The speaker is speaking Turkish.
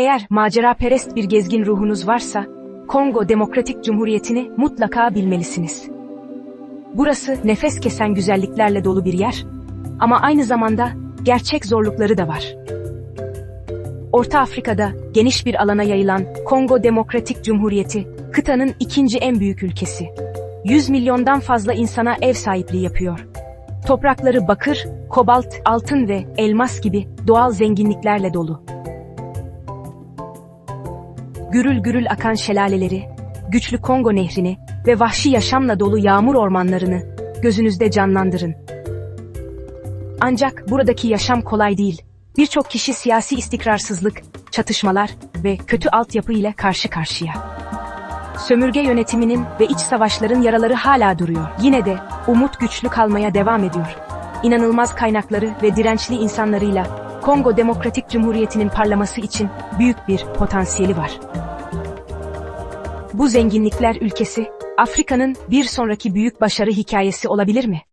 Eğer macera perest bir gezgin ruhunuz varsa, Kongo Demokratik Cumhuriyeti'ni mutlaka bilmelisiniz. Burası nefes kesen güzelliklerle dolu bir yer ama aynı zamanda gerçek zorlukları da var. Orta Afrika'da geniş bir alana yayılan Kongo Demokratik Cumhuriyeti, kıtanın ikinci en büyük ülkesi. 100 milyondan fazla insana ev sahipliği yapıyor. Toprakları bakır, kobalt, altın ve elmas gibi doğal zenginliklerle dolu. Gürül gürül akan şelaleleri, güçlü Kongo nehrini ve vahşi yaşamla dolu yağmur ormanlarını gözünüzde canlandırın. Ancak buradaki yaşam kolay değil. Birçok kişi siyasi istikrarsızlık, çatışmalar ve kötü altyapı ile karşı karşıya. Sömürge yönetiminin ve iç savaşların yaraları hala duruyor. Yine de umut güçlü kalmaya devam ediyor. İnanılmaz kaynakları ve dirençli insanlarıyla Kongo Demokratik Cumhuriyeti'nin parlaması için büyük bir potansiyeli var. Bu zenginlikler ülkesi Afrika'nın bir sonraki büyük başarı hikayesi olabilir mi?